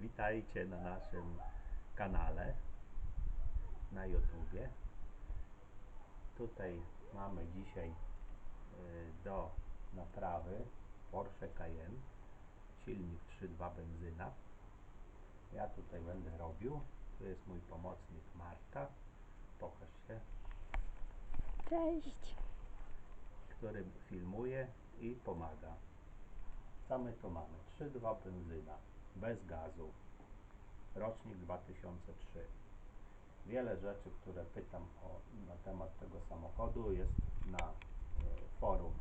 Witajcie na naszym kanale na YouTubie. Tutaj mamy dzisiaj y, do naprawy Porsche Cayenne silnik 3.2 benzyna. Ja tutaj będę robił. Tu jest mój pomocnik Marta. Pokaż się, Cześć. który filmuje i pomaga. Co my tu mamy? 3.2 benzyna, bez gazu, rocznik 2003. Wiele rzeczy, które pytam o, na temat tego samochodu jest na e, forum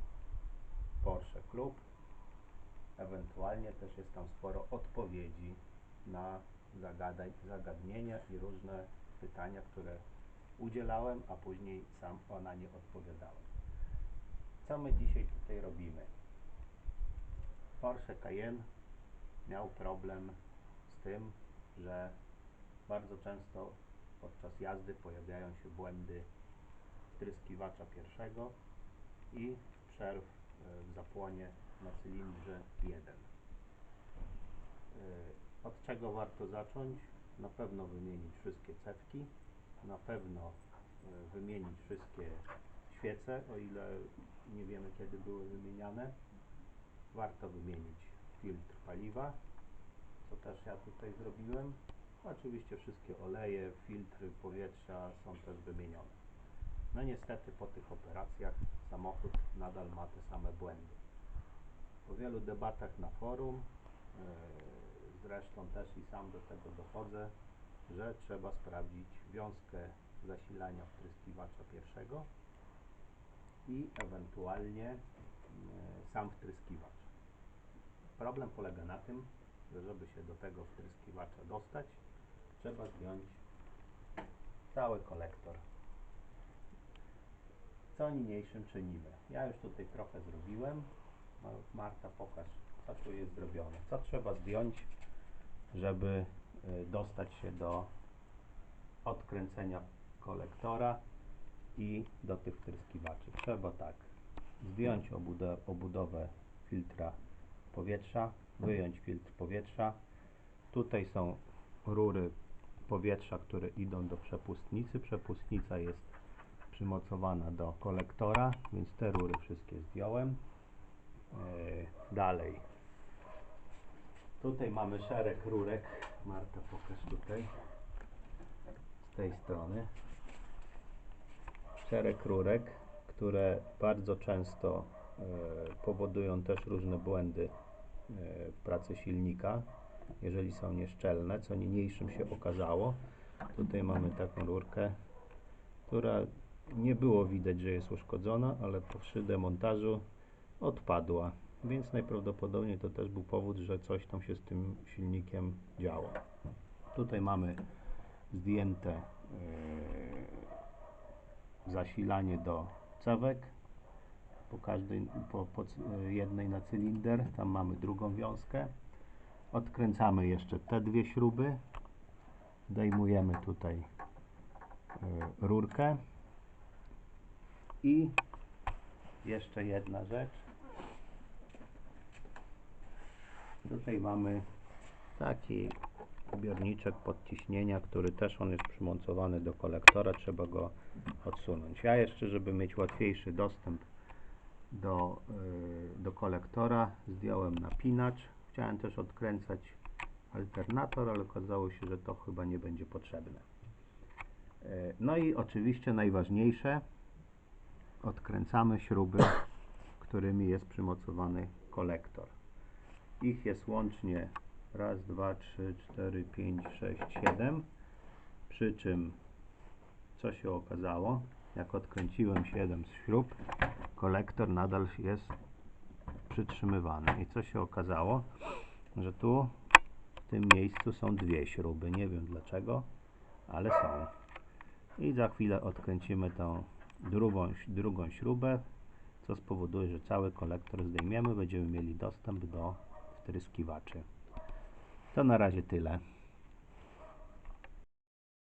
Porsche Club. Ewentualnie też jest tam sporo odpowiedzi na zagadań, zagadnienia i różne pytania, które udzielałem, a później sam o na nie odpowiadałem. Co my dzisiaj tutaj robimy? Porsche Cayenne miał problem z tym, że bardzo często podczas jazdy pojawiają się błędy wtryskiwacza pierwszego i przerw e, w zapłonie na cylindrze 1. E, Od czego warto zacząć? Na pewno wymienić wszystkie cewki, na pewno e, wymienić wszystkie świece, o ile nie wiemy kiedy były wymieniane. Warto wymienić filtr paliwa, co też ja tutaj zrobiłem. Oczywiście wszystkie oleje, filtry powietrza są też wymienione. No niestety po tych operacjach samochód nadal ma te same błędy. Po wielu debatach na forum, yy, zresztą też i sam do tego dochodzę, że trzeba sprawdzić wiązkę zasilania wtryskiwacza pierwszego i ewentualnie yy, sam wtryskiwacz. Problem polega na tym, że żeby się do tego wtryskiwacza dostać, trzeba zdjąć cały kolektor. Co niniejszym czynimy? Ja już tutaj trochę zrobiłem. Marta, pokaż, co tu jest zrobione. Co trzeba zdjąć, żeby y, dostać się do odkręcenia kolektora i do tych wtryskiwaczy. Trzeba tak zdjąć obudowę filtra powietrza, wyjąć filtr powietrza. Tutaj są rury powietrza, które idą do przepustnicy. Przepustnica jest przymocowana do kolektora, więc te rury wszystkie zdjąłem. Yy, dalej. Tutaj mamy szereg rurek. Marta, pokaż tutaj. Z tej strony. Szereg rurek, które bardzo często e, powodują też różne błędy e, pracy silnika, jeżeli są nieszczelne, co niniejszym się okazało. Tutaj mamy taką rurkę, która nie było widać, że jest uszkodzona, ale przy demontażu odpadła, więc najprawdopodobniej to też był powód, że coś tam się z tym silnikiem działo. Tutaj mamy zdjęte e, zasilanie do cewek po każdej, po, po jednej na cylinder, tam mamy drugą wiązkę odkręcamy jeszcze te dwie śruby. Zdejmujemy tutaj y, rurkę. I jeszcze jedna rzecz. Tutaj mamy taki zbiorniczek podciśnienia, który też on jest przymocowany do kolektora, trzeba go odsunąć. Ja jeszcze, żeby mieć łatwiejszy dostęp do, y, do kolektora, zdjąłem napinacz. Chciałem też odkręcać alternator, ale okazało się, że to chyba nie będzie potrzebne. Y, No i oczywiście najważniejsze, odkręcamy śruby, którymi jest przymocowany kolektor. Ich jest łącznie raz, dwa, trzy, cztery, pięć, sześć, siedem. Przy czym, co się okazało, jak odkręciłem 7 z śrub, kolektor nadal jest przytrzymywany. I co się okazało, że tu w tym miejscu są dwie śruby. Nie wiem dlaczego, ale są. I za chwilę odkręcimy tą drugą, drugą śrubę, co spowoduje, że cały kolektor zdejmiemy. Będziemy mieli dostęp do wtryskiwaczy. To na razie tyle.